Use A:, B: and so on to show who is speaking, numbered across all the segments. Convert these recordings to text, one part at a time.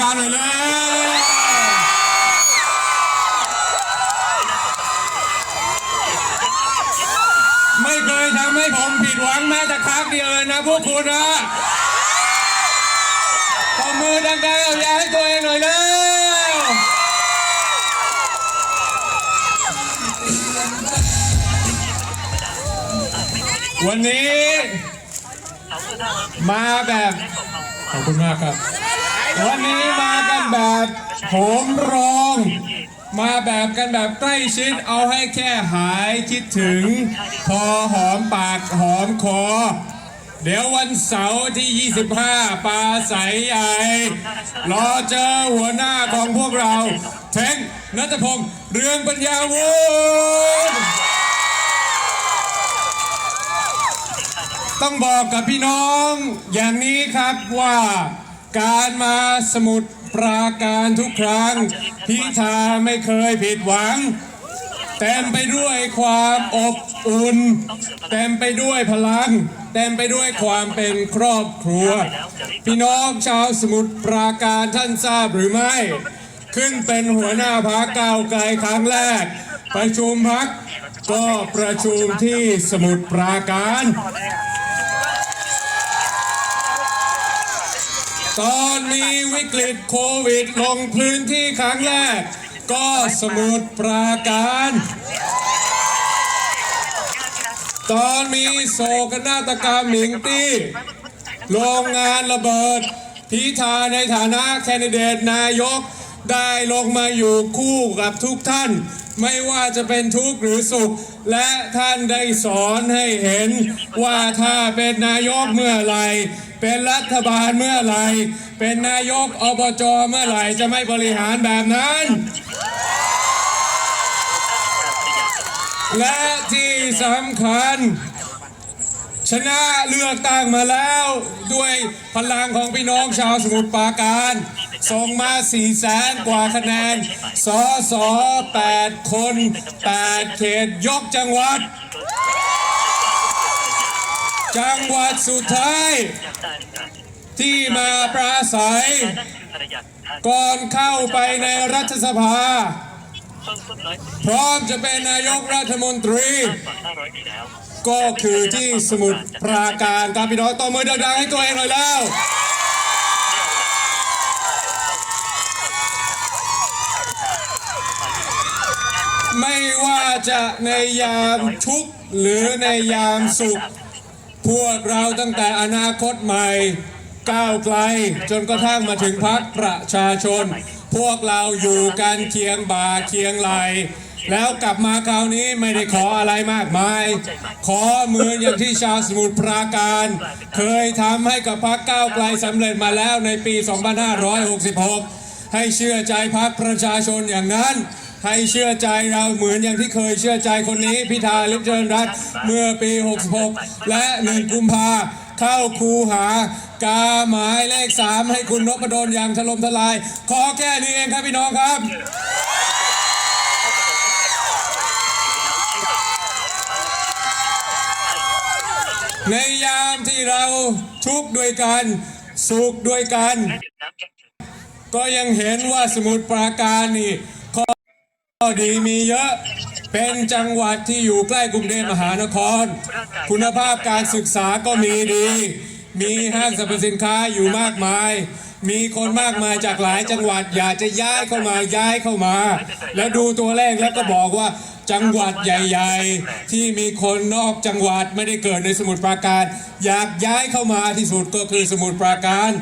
A: การหน่อยเลยไม่เคยทำให้ผมผิดหวังแม้แต่ครั้งเดียวเลยนะพวกคุณนะตบมือดังๆเอาอย่าให้ตัวเองหน่อยเร็ววันนี้ มาแบบ ขอบคุณมากครับ วันนี้มากันแบบโหมโรงมาแบบกันแบบใกล้ชิดเอาให้แค่หายคิดถึง พอหอมปากหอมคอ เดี๋ยววันเสาร์ที่ 25 ปลาใสใหญ่ รอเจอหัวหน้าของพวกเรา เท้งนัทพงษ์เรืองปัญญาวุฒิต้องบอกกับพี่น้องอย่างนี้ครับว่า การมาสมุทรปราการทุกครั้ง พิธาไม่เคยผิดหวัง เต็มไปด้วยความอบอุ่น เต็มไปด้วยพลัง เต็มไปด้วยความเป็นครอบครัว พี่น้องชาวสมุทรปราการท่านทราบหรือไม่ ขึ้นเป็นหัวหน้าพักก้าวไกลครั้งแรก ประชุมพักก็ประชุมที่สมุทรปราการ ตอนมีวิกฤตโควิดลงพื้นที่ครั้งแรก ก็สมุทรปราการ ตอนมีโศกนาฏกรรมหมิงตี้ โรงงานระเบิด พิธาในฐานะแคนดิเดตนายกได้ลงมาอยู่คู่กับทุกท่าน ไม่ว่าจะเป็นทุกข์หรือสุข และท่านได้สอนให้เห็นว่าถ้าเป็นนายกเมื่อไหร่ เป็นรัฐบาลเมื่อไหร่ เป็นนายกอบจเมื่อไหร่จะไม่บริหารแบบนั้น และที่สำคัญ ชนะเลือกตั้งมาแล้วด้วยพลังของพี่น้องชาวสมุทรปราการส่งมา4แสนกว่าคะแนน สอสอ8คน 8 เขตยกจังหวัด จังหวัดสุดท้าย ที่มาปราศัย ก่อนเข้าไปในรัฐสภา พร้อมจะเป็นนายกรัฐมนตรี ก็คือที่สมุทรปราการครับพี่น้องต่อมือดังๆให้ตัวเองหน่อยแล้วไม่ว่าจะในยามทุกข์หรือในยามสุข พวกเราตั้งแต่อนาคตใหม่ก้าวไกลจนกระทั่งมาถึงพักประชาชน พวกเราอยู่กันเคียงบ่าเคียงไหล แล้วกลับมาคราวนี้ไม่ได้ขออะไรมากมาย ขอเหมือนอย่างที่ชาวสมุทรปราการ เคยทำให้กับพักก้าวไกลสำเร็จมาแล้วในปี 2566 ให้เชื่อใจพักประชาชนอย่างนั้น ให้เชื่อใจเราเหมือนอย่างที่เคยเชื่อใจคนนี้พิธาลิมเจริญรัตน์เมื่อปี 66 และ 1 กุมภาเข้าคูหากาหมายเลข 3 ให้คุณนพดลอย่างถล่มทลาย ขอแค่นี้เองครับพี่น้องครับในยามที่เราทุกข์ด้วยกันสุขด้วยกัน ก็ยังเห็นว่าสมุทรปราการนี่ ข้อดีมีเยอะเป็นจังหวัดที่อยู่ใกล้กรุงเทพมหานคร คุณภาพการศึกษาก็มีดี มีห้างสรรพสินค้าอยู่มากมาย มีคนมากมายจากหลายจังหวัดอยากจะย้ายเข้ามาย้ายเข้ามา แล้วดูตัวเลขแล้วก็บอกว่าจังหวัดใหญ่ ๆ ที่มีคนนอกจังหวัดไม่ได้เกิดในสมุทรปราการ อยากย้ายเข้ามาที่สุดก็คือสมุทรปราการ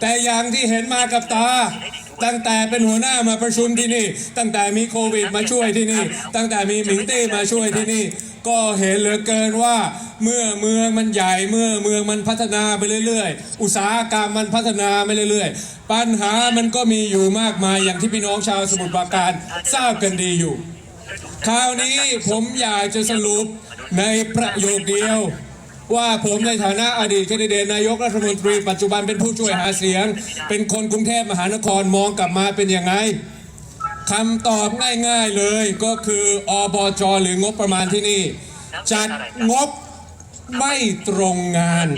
A: แต่อย่างที่เห็นมากับตา ตั้งแต่เป็นหัวหน้ามาประชุมที่นี่ ตั้งแต่มีโควิดมาช่วยที่นี่ ตั้งแต่มีหมิงตี้มาช่วยที่นี่ ก็เห็นเหลือเกินว่าเมื่อเมืองมันใหญ่เมื่อเมืองมันพัฒนาไปเรื่อย ๆ อุตสาหกรรมมันพัฒนาไปเรื่อยๆ ปัญหามันก็มีอยู่มากมายอย่างที่พี่น้องชาวสมุทรปราการทราบกันดีอยู่ คราวนี้ผมอยากจะสรุปในประโยคเดียว ว่าผมในฐานะอดีตแคนดิเดตนายกรัฐมนตรี ปัจจุบันเป็นผู้ช่วยหาเสียง เป็นคนกรุงเทพมหานครมองกลับมาเป็นยังไงคำตอบง่ายๆเลยก็คืออบจหรืองบประมาณที่นี่ จัดงบไม่ตรงงาน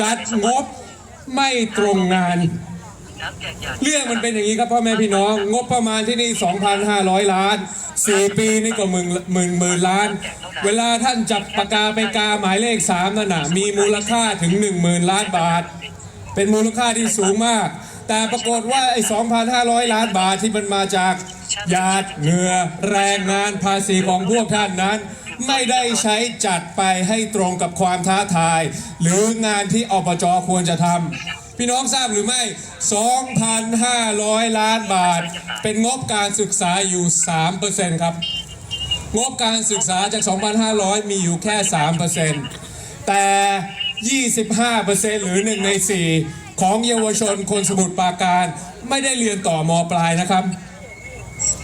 A: จัดงบไม่ตรงงาน เรื่องมันเป็นอย่างนี้ครับพ่อแม่พี่น้อง งบประมาณที่นี่ 2,500 ล้าน 4 ปีนี่ก็หมื่นหมื่นหมื่นล้าน เวลาท่านจับปากกาไปกาหมายเลข3นั่นน่ะมีมูลค่าถึง 10,000 ล้านบาท เป็นมูลค่าที่สูงมาก แต่ปรากฏว่าไอ้2,500 ล้านบาทที่มันมาจากหยาดเหงื่อแรงงานภาษีของพวกท่านนั้นไม่ได้ใช้จัดไปให้ตรงกับความท้าทาย หรืองานที่อบจควรจะทำ พี่น้องทราบหรือไม่ 2,500 ล้านบาท เป็นงบการศึกษาอยู่ 3%ครับ งบการศึกษาจาก 2,500 มีอยู่แค่ 3%แต่ 25%หรือ 1 ใน 4 ของเยาวชนคนสมุทรปราการ ไม่ได้เรียนต่อมปลายนะครับ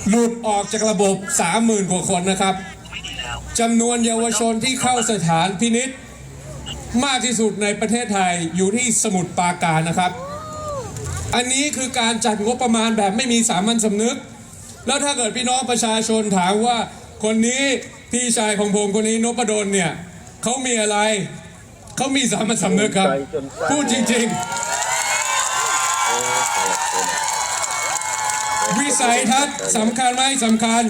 A: หลุดออกจากระบบ 30,000 กว่าคนนะครับจำนวนเยาวชนที่เข้าสถานพินิษ์ มากที่สุดในประเทศไทยอยู่ที่สมุทรปราการนะครับ อันนี้คือการจัดงบประมาณแบบไม่มีสามัญสำนึก แล้วถ้าเกิดพี่น้องประชาชนถามว่าคนนี้พี่ชายของผมคนนี้นพดลเนี่ยเขามีอะไรเขามีสามัญสำนึกครับ พูดจริง ๆ วิสัยทัศน์สำคัญไหมสำคัญ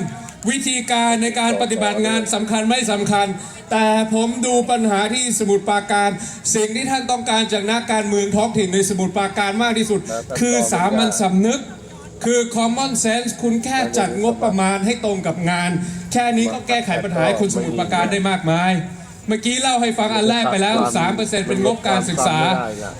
A: วิธีการในการปฏิบัติงานสำคัญไม่สำคัญ แต่ผมดูปัญหาที่สมุทรปราการ สิ่งที่ท่านต้องการจากนักการเมืองท้องถิ่นในสมุทรปราการมากที่สุด คือสามัญสำนึก คือ common sense คุณแค่จัดงบประมาณให้ตรงกับงาน แค่นี้ก็แก้ไขปัญหาให้คนสมุทรปราการได้มากมายเมื่อกี้เล่าให้ฟังอันแรกไปแล้ว 3%เป็นงบการศึกษา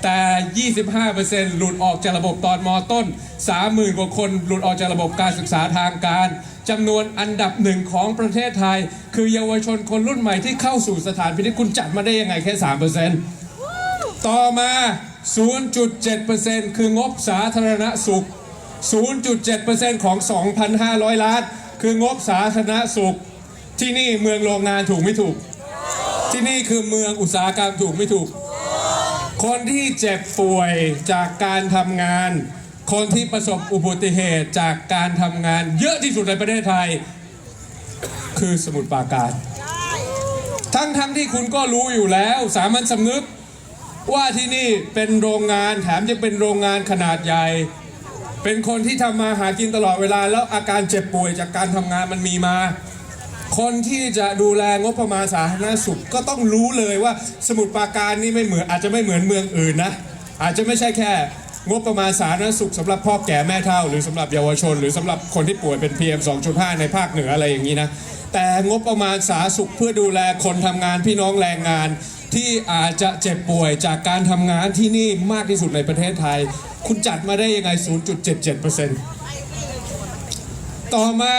A: แต่ 25%หลุดออกจากระบบตอนมต้น 30,000 กว่าคนหลุดออกจากระบบการศึกษาทางการ จำนวนอันดับหนึ่งของประเทศไทย คือเยาวชนคนรุ่นใหม่ที่เข้าสู่สถานพินิจคุณจัดมาได้ยังไงแค่ 3%ต่อมา 0.7%คืองบสาธารณสุข 0.7%ของ 2,500 ล้าน คืองบสาธารณสุข ที่นี่เมืองโรงงานถูกไม่ถูก ที่นี่คือเมืองอุตสาหกรรมถูกไม่ถูก คนที่เจ็บป่วยจากการทำงาน คนที่ประสบอุบัติเหตุจากการทำงานเยอะที่สุดในประเทศไทย คือสมุทรปราการ ทั้งทั้งที่คุณก็รู้อยู่แล้ว สามัญสำนึกว่าที่นี่เป็นโรงงานแถมยังเป็นโรงงานขนาดใหญ่ เป็นคนที่ทำมาหากินตลอดเวลา แล้วอาการเจ็บป่วยจากการทำงานมันมีมา คนที่จะดูแลงบประมาณสาธารณสุขก็ต้องรู้เลยว่าสมุทรปราการนี่ไม่เหมือนอาจจะไม่เหมือนเมืองอื่นนะ อาจจะไม่ใช่แค่ งบประมาณสาธารณสุขสำหรับพ่อแก่แม่เฒ่า หรือสำหรับเยาวชน หรือสำหรับคนที่ป่วยเป็น PM 2.5 ในภาคเหนืออะไรอย่างนี้นะ แต่งบประมาณสาธารณสุขเพื่อดูแลคนทำงานพี่น้องแรงงาน ที่อาจจะเจ็บป่วยจากการทำงานที่นี่มากที่สุดในประเทศไทย คุณจัดมาได้ยังไง 0.77%ต่อมา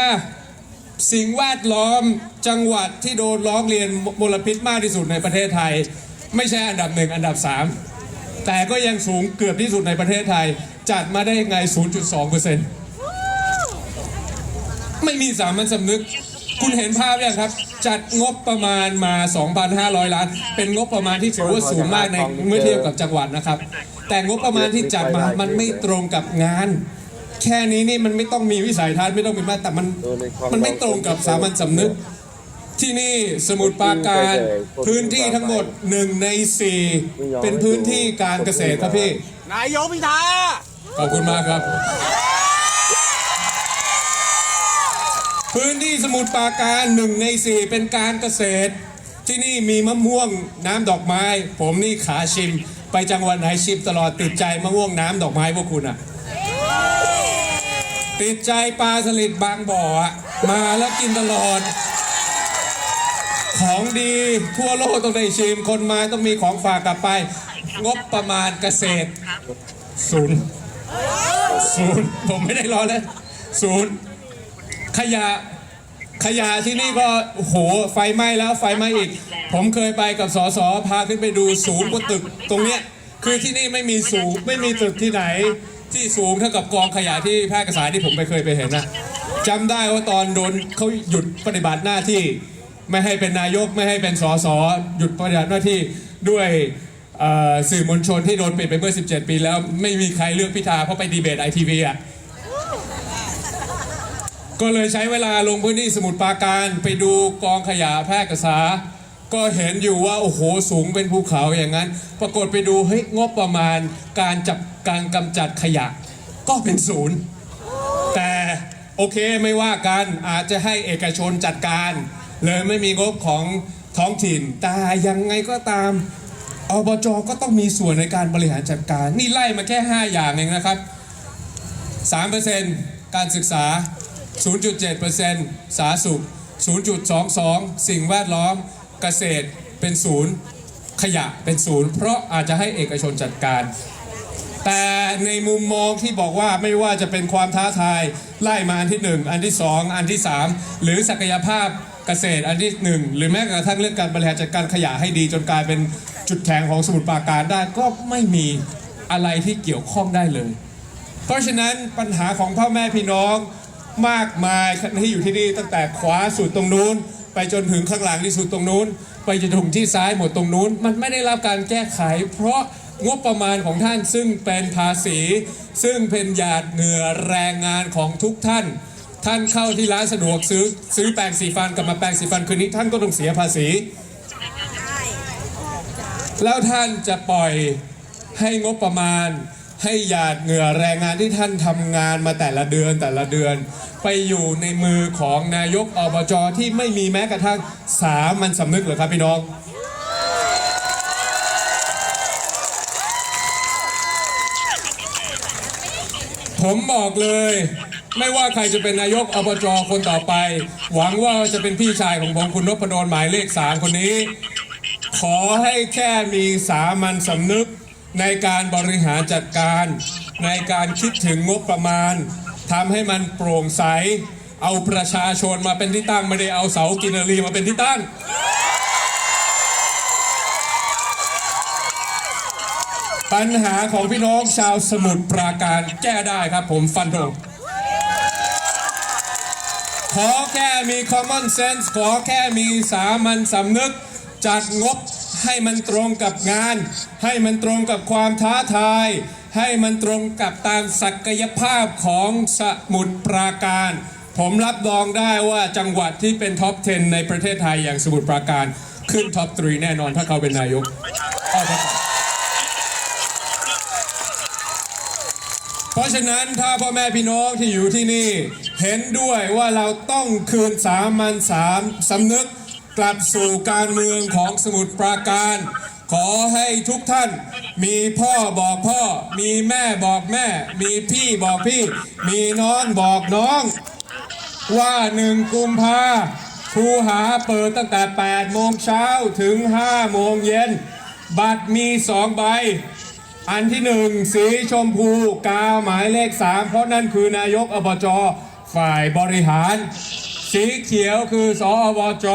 A: สิ่งแวดล้อมจังหวัดที่โดนร้องเรียนมลพิษมากที่สุดในประเทศไทย ไม่ใช่อันดับหนึ่งอันดับสาม แต่ก็ยังสูงเกือบที่สุดในประเทศไทย จัดมาได้ไง 0.2%ไม่มีสามัญสำนึก คุณเห็นภาพยังครับ จัดงบประมาณมา 2,500 ล้าน เป็นงบประมาณที่ถือว่าสูงมากในเมื่อเทียบกับจังหวัดนะครับ แต่งบประมาณที่จัดมามันไม่ตรงกับงานแค่นี้นี่มันไม่ต้องมีวิสัยทัศน์ไม่ต้องมีมาแต่มันมันไม่ตรงกับสามัญสำนึก ที่นี่สมุทรปราการ พื้นที่ทั้งหมดหนึ่งในสี่เป็นพื้นที่การเกษตรครับพี่
B: นายกพิธา
A: ขอบคุณมากครับ พื้นที่สมุทรปราการหนึ่งในสี่เป็นการเกษตร ที่นี่มีมะม่วงน้ำดอกไม้ ผมนี่ขาชิม ไปจังหวัดไหนชิมตลอดติดใจมะม่วงน้ำดอกไม้พวกคุณอะติดใจปลาสลิดบางบ่ออะมาแล้วกินตลอด ของดีทั่วโลกต้องได้ชิม คนมาต้องมีของฝากกลับไป งบประมาณเกษตรศูนย์ศูนย์ผมไม่ได้รอแล้วศูนย์ขยะขยะที่นี่ก็โหไฟไหม้แล้วไฟไหม้อีก ผมเคยไปกับสสพาขึ้นไปดูสูงกว่าตึกตรงเนี้ยคือที่นี่ไม่มีสูงไม่มีตึกที่ไหน ที่สูงเท่ากับกองขยะที่แพร่กษาที่ผมไปเคยไปเห็นนะจำได้ว่าตอนโดนเขาหยุดปฏิบัติหน้าที่ ไม่ให้เป็นนายกไม่ให้เป็นสสหยุดปฏิบัติหน้าที่ด้วยสื่อมวลชนที่โดนปิดไปเมื่อ 17 ปีแล้วไม่มีใครเลือกพิธาเพราะไปดีเบตไอทีวีอะก็เลยใช้เวลาลงพื้นที่สมุทรปราการไปดูกองขยะแพร่กษา ก็เห็นอยู่ว่า โอ้โหสูงเป็นภูเขาอย่างนั้น ปรากฏไปดูเฮ้ยงบประมาณการจับการกำจัดขยะ ก็เป็นศูนย์ แต่โอเคไม่ว่ากันอาจจะให้เอกชนจัดการ เลยไม่มีงบของท้องถิ่น แต่ยังไงก็ตามอบจก็ต้องมีส่วนในการบริหารจัดการ นี่ไล่มาแค่ 5 อย่างเองนะครับ 3%การศึกษา 0.7%สาธารณสุข 0.22 สิ่งแวดล้อมเกษตรเป็นศูนย์ขยะเป็นศูนย์เพราะอาจจะให้เอกชนจัดการ แต่ในมุมมองที่บอกว่าไม่ว่าจะเป็นความท้าทาย ไล่มาอันที่ 1 อันที่ 2 อันที่ 3 หรือศักยภาพ เกษตรอันที่1หรือแม้กระทั่งเรื่องการบริหารจัดการขยะให้ดี จนกลายเป็นจุดแข็งของสมุทรปราการได้ก็ไม่มีอะไรที่เกี่ยวข้องได้เลย เพราะฉะนั้นปัญหาของพ่อแม่พี่น้องมากมายที่อยู่ที่นี่ตั้งแต่ขวาสุดตรงนู้น ไปจนถึงข้างหลังที่สุดตรงนู้น ไปจนถึงที่ซ้ายหมดตรงนู้น มันไม่ได้รับการแก้ไข เพราะงบประมาณของท่านซึ่งเป็นภาษี ซึ่งเป็นหยาดเหงื่อแรงงานของทุกท่าน ท่านเข้าที่ร้านสะดวกซื้อซื้อแปรงสีฟันกลับมาแปรงสีฟันคืนนี้ท่านก็ต้องเสียภาษี แล้วท่านจะปล่อยให้งบประมาณ ให้หยาดเหงื่อแรงงานที่ท่านทำงานมาแต่ละเดือนแต่ละเดือน ไปอยู่ในมือของนายกอบจที่ไม่มีแม้กระทั่งสามัญสำนึกเหรอครับพี่น้องผมบอกเลย ไม่ว่าใครจะเป็นนายกอบจคนต่อไป หวังว่าจะเป็นพี่ชายของผมคุณนพดลหมายเลขสามคนนี้ ขอให้แค่มีสามัญสำนึกในการบริหารจัดการ ในการคิดถึงงบประมาณทำให้มันโปร่งใส เอาประชาชนมาเป็นที่ตั้งไม่ได้เอาเสากินรีมาเป็นที่ตั้งปัญหาของพี่น้องชาวสมุทรปราการแก้ได้ครับผมฟันธง ขอแค่มี common sense ขอแค่มีสามัญสำนึก จัดงบให้มันตรงกับงาน ให้มันตรงกับความท้าทาย ให้มันตรงกับตามศักยภาพของสมุทรปราการ ผมรับรองได้ว่าจังหวัดที่เป็นท็อป 10 ในประเทศไทยอย่างสมุทรปราการ ขึ้นท็อป 3 แน่นอนถ้าเขาเป็นนายกอ้อครับ เพราะฉะนั้นถ้าพ่อแม่พี่น้องที่อยู่ที่นี่ เห็นด้วยว่าเราต้องคืนสามัญสามสำนึกกลับสู่การเมืองของสมุทรปราการ ขอให้ทุกท่าน มีพ่อบอกพ่อ มีแม่บอกแม่ มีพี่บอกพี่ มีน้องบอกน้อง ว่าหนึ่งกุมภาครูหาเปิดตั้งแต่ 8 โมงเช้าถึง 5 โมงเย็น บัตรมี 2 ใบ อันที่หนึ่งสีชมพูกาวหมายเลข3เพราะนั่นคือนายกอบจฝ่ายบริหาร สีเขียวคือสอบจ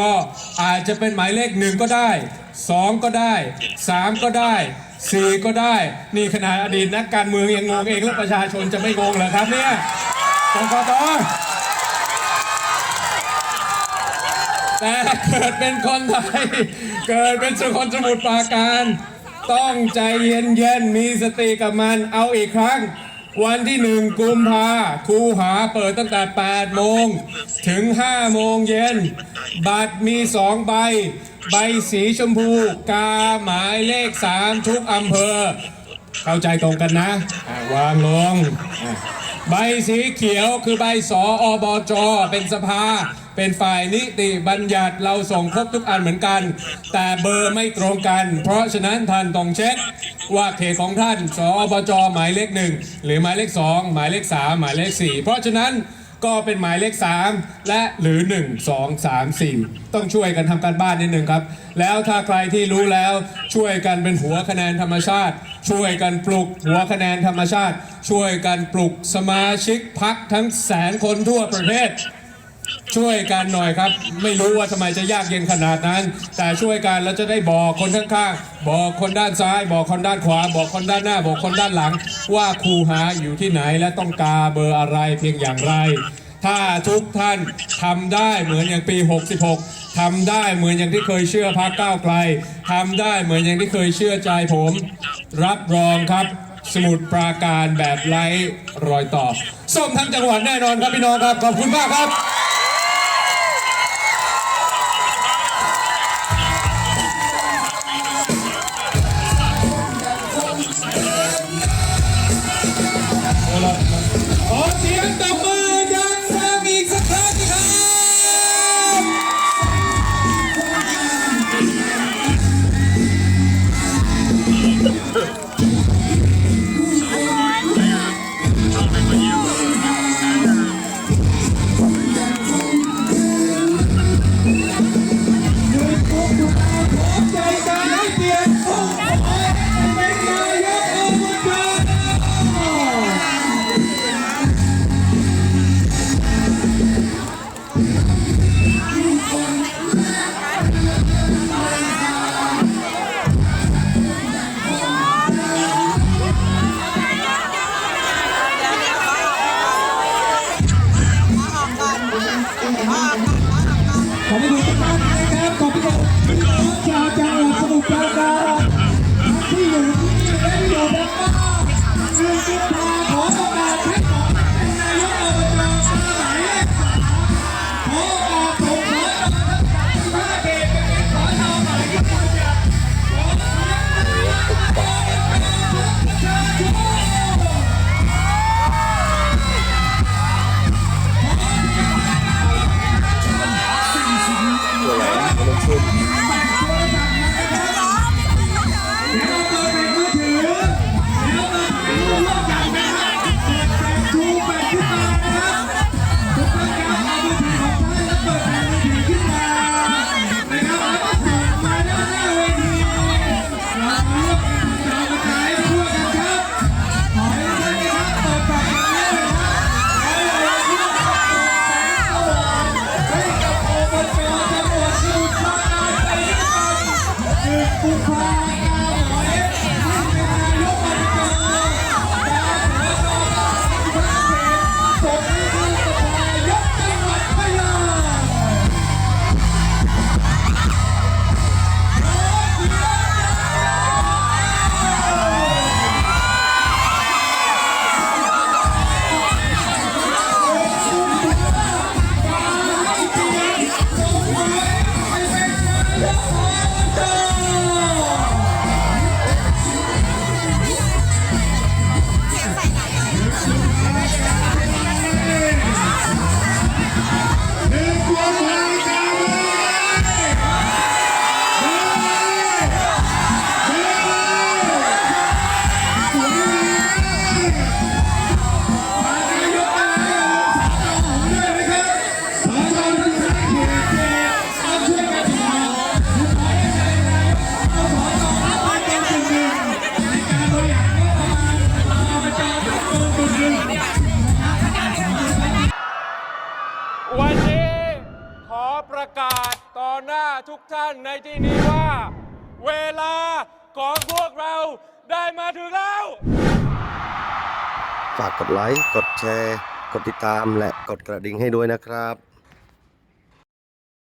A: อาจจะเป็นหมายเลขหนึ่งก็ได้2ก็ได้3ก็ได้4ก็ได้ นี่ขนาดอดีตนักการเมืองยังงงเองแล้วประชาชนจะไม่งงเหรอครับเนี่ยกกตแต่เกิดเป็นคนไทย เกิดเป็นสุคนสมุทรปราการ ต้องใจเย็นๆ มีสติกับมัน เอาอีกครั้ง วันที่หนึ่งกุมภาครูหาเปิดตั้งแต่ 8 โมง ถึง 5 โมงเย็น บัตรมี 2 ใบ ใบสีชมพู กาหมายเลข 3 ทุกอำเภอ เข้าใจตรงกันนะะวางลง ใบสีเขียวคือใบสออบจเป็นสภา เป็นฝ่ายนิติบัญญัติเราส่งครบทุกอันเหมือนกัน แต่เบอร์ไม่ตรงกัน เพราะฉะนั้นท่านต้องเช็คว่าเขตของท่านสอบจหมายเลขหนึ่งหรือหมายเลขสองหมายเลขสามหมายเลขสี่เพราะฉะนั้นก็เป็นหมายเลข 3 และหรือ 1 2 3 4 ต้องช่วยกันทำการบ้านนิดนึงครับ แล้วถ้าใครที่รู้แล้วช่วยกันเป็นหัวคะแนนธรรมชาติ ช่วยกันปลุกหัวคะแนนธรรมชาติ ช่วยกันปลุกสมาชิกพักทั้งแสนคนทั่วประเทศ ช่วยกันหน่อยครับ ไม่รู้ว่าทำไมจะยากเย็นขนาดนั้น แต่ช่วยกันแล้วจะได้บอกคนข้างๆบอกคนด้านซ้าย บอกคนด้านขวา บอกคนด้านหน้า บอกคนด้านหลัง ว่าครูหาอยู่ที่ไหนและต้องการเบอร์อะไรเพียงอย่างไร ถ้าทุกท่านทำได้เหมือนอย่างปี 66ทำได้เหมือนอย่างที่เคยเชื่อพรรคก้าวไกลทำได้เหมือนอย่างที่เคยเชื่อใจผม รับรองครับสมุดปราการแบบไร้รอยต่อส้มทั้งจังหวัดแน่นอนครับพี่น้องครับ ขอบคุณมากครับ
B: ฝากกดไลค์ กดแชร์ กดติดตามและกดกระดิ่งให้ด้วยนะครับ